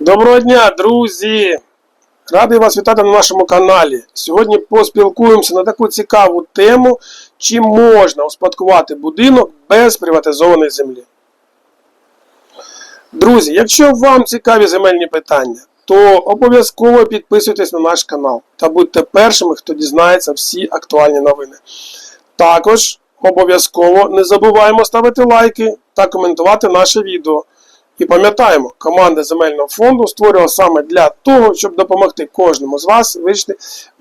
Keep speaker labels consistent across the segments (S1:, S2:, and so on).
S1: Доброго дня, друзі! Радий вас вітати на нашому каналі. Сьогодні поспілкуємося на таку цікаву тему, чи можна успадкувати будинок без приватизованої землі. Друзі, якщо вам цікаві земельні питання, то обов'язково підписуйтесь на наш канал та будьте першими, хто дізнається всі актуальні новини. Також обов'язково не забуваємо ставити лайки та коментувати наше відео. І пам'ятаємо, команда земельного фонду створювала саме для того, щоб допомогти кожному з вас вирішити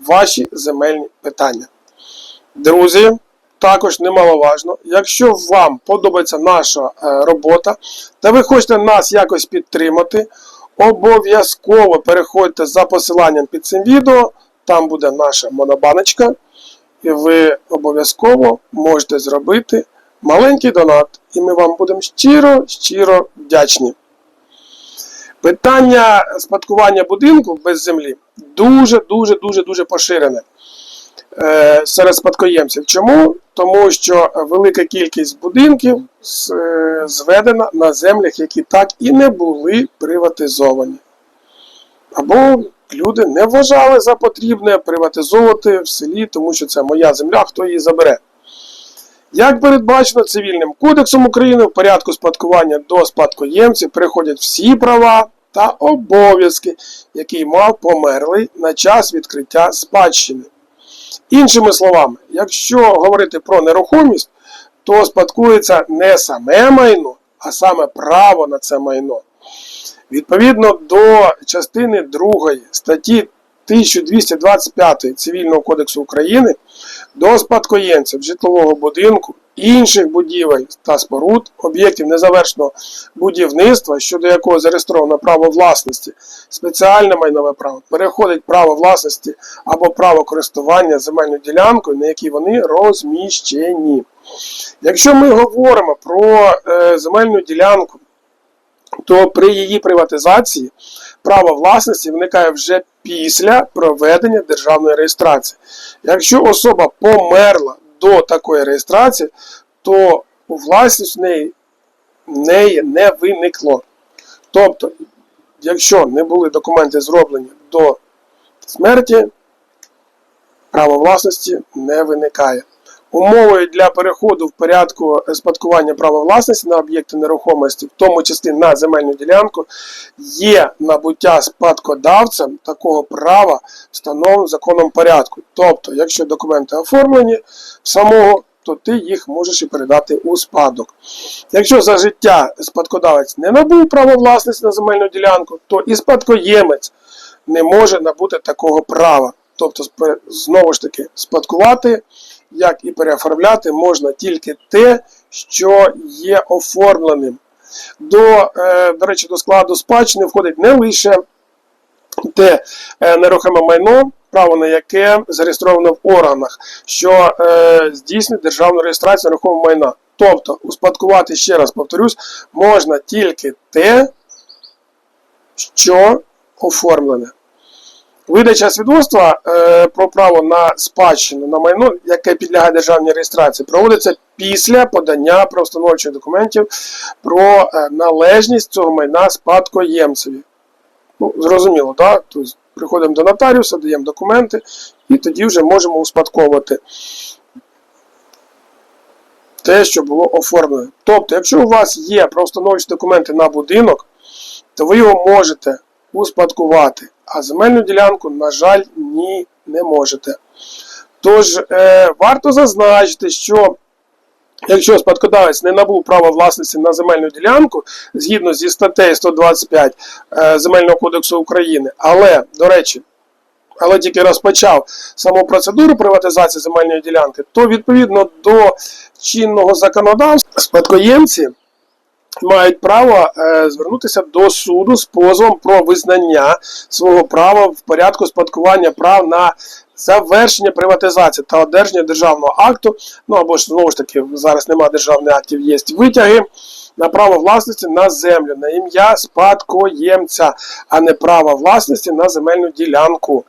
S1: ваші земельні питання. Друзі, також немаловажно, якщо вам подобається наша е, робота та ви хочете нас якось підтримати, обов'язково переходьте за посиланням під цим відео, там буде наша монобаночка, і ви обов'язково можете зробити маленький донат, і ми вам будемо щиро, щиро вдячні. Питання спадкування будинку без землі дуже, дуже, дуже, дуже поширене е, серед спадкоємців. Чому? Тому що велика кількість будинків е, зведена на землях, які так і не були приватизовані. Або люди не вважали за потрібне приватизовувати в селі, тому що це моя земля, хто її забере. Як передбачено Цивільним кодексом України, в порядку спадкування до спадкоємців переходять всі права та обов'язки, які мав померлий на час відкриття спадщини. Іншими словами, якщо говорити про нерухомість, то спадкується не саме майно, а саме право на це майно. Відповідно до частини 2 статті 1225 Цивільного кодексу України до спадкоємців житлового будинку, інших будівель та споруд, об'єктів незавершеного будівництва, щодо якого зареєстровано право власності, спеціальне майнове право, переходить право власності або право користування земельною ділянкою, на якій вони розміщені. Якщо ми говоримо про е, земельну ділянку, то при її приватизації право власності виникає вже після проведення державної реєстрації. Якщо особа померла до такої реєстрації, то власність в неї, в неї не виникло. Тобто, якщо не були документи зроблені до смерті, право власності не виникає. Умовою для переходу в порядку спадкування права власності на об'єкти нерухомості, в тому числі на земельну ділянку, є набуття спадкодавцем такого права встановленого законом порядку. Тобто, якщо документи оформлені самого, то ти їх можеш і передати у спадок. Якщо за життя спадкодавець не набув право власності на земельну ділянку, то і спадкоємець не може набути такого права. Тобто, знову ж таки, спадкувати, як і переоформляти можна тільки те, що є оформленим. До, е, до речі, до складу спадщини входить не лише те е, нерухоме майно, право на яке зареєстровано в органах, що е, здійснює державну реєстрацію нерухомого майна. Тобто, успадкувати, ще раз повторюсь, можна тільки те, що оформлене. Видача свідоцтва е, про право на спадщину на майно, яке підлягає державній реєстрації, проводиться після подання правоустановчих документів про е, належність цього майна спадкоємцеві. Ну, зрозуміло, так? Тобто приходимо до нотаріуса, даємо документи і тоді вже можемо успадковувати те, що було оформлено. Тобто, якщо у вас є правоустановчі документи на будинок, то ви його можете успадкувати, а земельну ділянку, на жаль, ні, не можете. Тож, е, варто зазначити, що якщо спадкодавець не набув права власності на земельну ділянку згідно зі статтею 125 е, Земельного кодексу України, але, до речі, але тільки розпочав саму процедуру приватизації земельної ділянки, то відповідно до чинного законодавства спадкоємці мають право е, звернутися до суду з позовом про визнання свого права в порядку спадкування прав на завершення приватизації та одержання державного акту. Ну або ж знову ж таки, зараз немає державних актів, є витяги. На право власності на землю, на ім'я спадкоємця, а не право власності на земельну ділянку.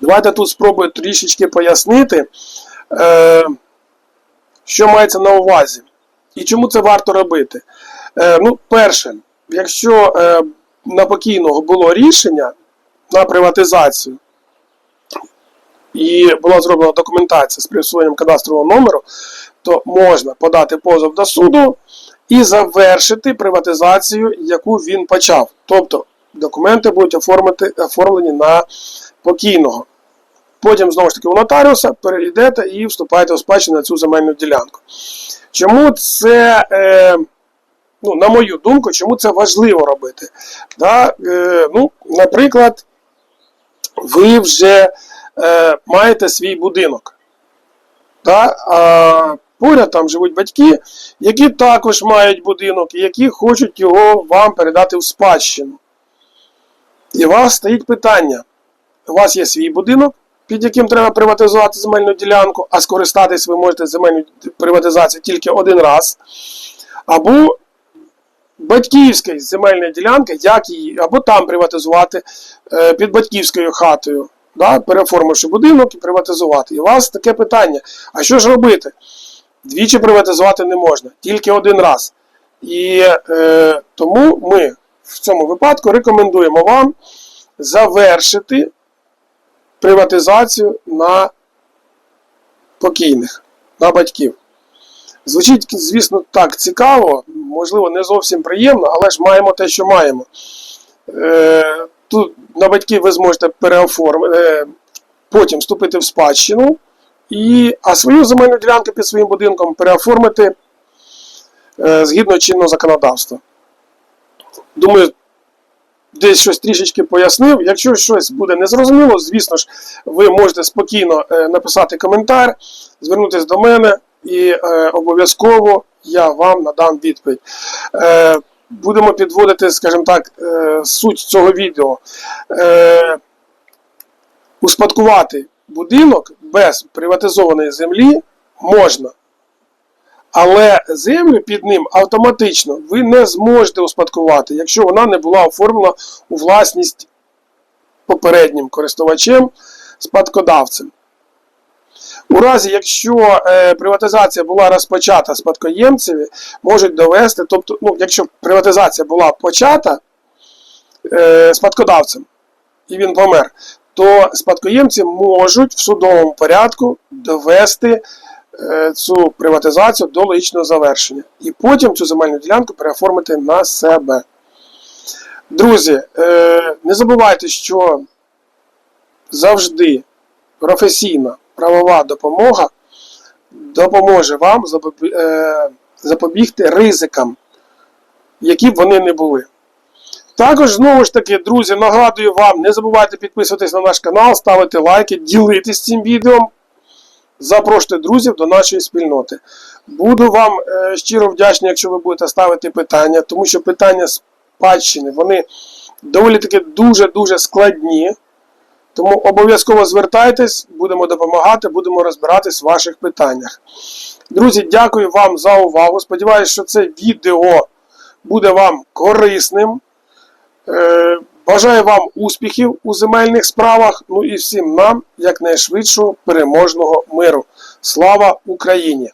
S1: Давайте тут спробую трішечки пояснити, е, що мається на увазі. І чому це варто робити? Е, ну, перше, якщо е, на покійного було рішення на приватизацію, і була зроблена документація з присвоєнням кадастрового номеру, то можна подати позов до суду і завершити приватизацію, яку він почав. Тобто документи будуть оформити, оформлені на покійного. Потім, знову ж таки, у нотаріуса перейдете і вступаєте у спадщину на цю земельну ділянку. Чому це, е, ну, на мою думку, чому це важливо робити? Да? Е, ну, наприклад, ви вже е, маєте свій будинок. Да? А поряд там живуть батьки, які також мають будинок, і які хочуть його вам передати в спадщину. І у вас стоїть питання: у вас є свій будинок, під яким треба приватизувати земельну ділянку, а скористатись ви можете земельною приватизацією тільки один раз. Або батьківської земельної ділянки, як її, або там приватизувати е, під батьківською хатою, да, переоформивши будинок і приватизувати. І у вас таке питання: а що ж робити? Двічі приватизувати не можна, тільки один раз. І е, тому ми в цьому випадку рекомендуємо вам завершити приватизацію на покійних, на батьків. Звучить, звісно, так цікаво, можливо, не зовсім приємно, але ж маємо те, що маємо. Е, тут на батьків ви зможете переоформити, е, потім вступити в спадщину, і, а свою земельну ділянку під своїм будинком переоформити е, згідно чинного законодавства. Думаю, десь щось трішечки пояснив. Якщо щось буде незрозуміло, звісно ж, ви можете спокійно е, написати коментар, звернутися до мене, і е, обов'язково я вам надам відповідь. Е, будемо підводити, скажімо так, суть цього відео. Успадкувати будинок без приватизованої землі можна. Але землю під ним автоматично ви не зможете успадкувати, якщо вона не була оформлена у власність попереднім користувачем, спадкодавцем. У разі, якщо е, приватизація була розпочата спадкоємцеві, можуть довести, тобто, ну, якщо приватизація була почата е, спадкодавцем і він помер, то спадкоємці можуть в судовому порядку довести цю приватизацію до логічного завершення. І потім цю земельну ділянку переоформити на себе. Друзі, е, не забувайте, що завжди професійна правова допомога допоможе вам е, запобігти ризикам, які б вони не були. Також, знову ж таки, друзі, нагадую вам, не забувайте підписуватись на наш канал, ставити лайки, ділитись цим відео. Запрошуйте друзів до нашої спільноти. Буду вам е, щиро вдячний, якщо ви будете ставити питання, тому що питання спадщини вони доволі таки дуже-дуже складні. Тому обов'язково звертайтесь, будемо допомагати, будемо розбиратись в ваших питаннях. Друзі, дякую вам за увагу. Сподіваюсь, що це відео буде вам корисним. Бажаю вам успіхів у земельних справах. Ну і всім нам якнайшвидшого переможного миру. Слава Україні!